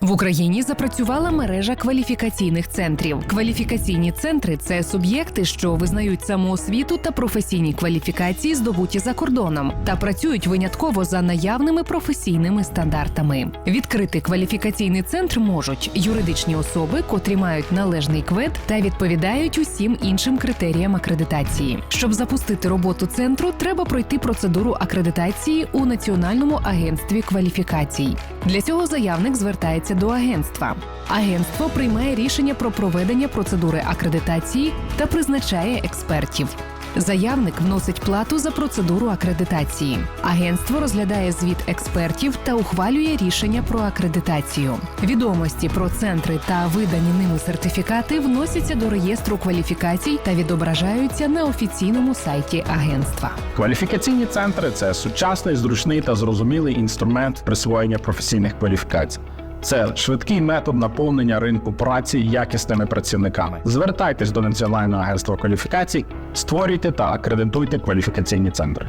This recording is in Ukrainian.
В Україні запрацювала мережа кваліфікаційних центрів. Кваліфікаційні центри це суб'єкти, що визнають самоосвіту та професійні кваліфікації, здобуті за кордоном, та працюють винятково за наявними професійними стандартами. Відкрити кваліфікаційний центр можуть юридичні особи, котрі мають належний квет та відповідають усім іншим критеріям акредитації. Щоб запустити роботу центру, треба пройти процедуру акредитації у Національному агентстві кваліфікацій. Для цього заявник звертається до агентства. Агентство приймає рішення про проведення процедури акредитації та призначає експертів. Заявник вносить плату за процедуру акредитації. Агентство розглядає звіт експертів та ухвалює рішення про акредитацію. Відомості про центри та видані ними сертифікати вносяться до реєстру кваліфікацій та відображаються на офіційному сайті агентства. Кваліфікаційні центри це сучасний, зручний та зрозумілий інструмент присвоєння професійних кваліфікацій. Це швидкий метод наповнення ринку праці якісними працівниками. Звертайтесь до Національного агентства кваліфікацій, створюйте та акредитуйте кваліфікаційні центри.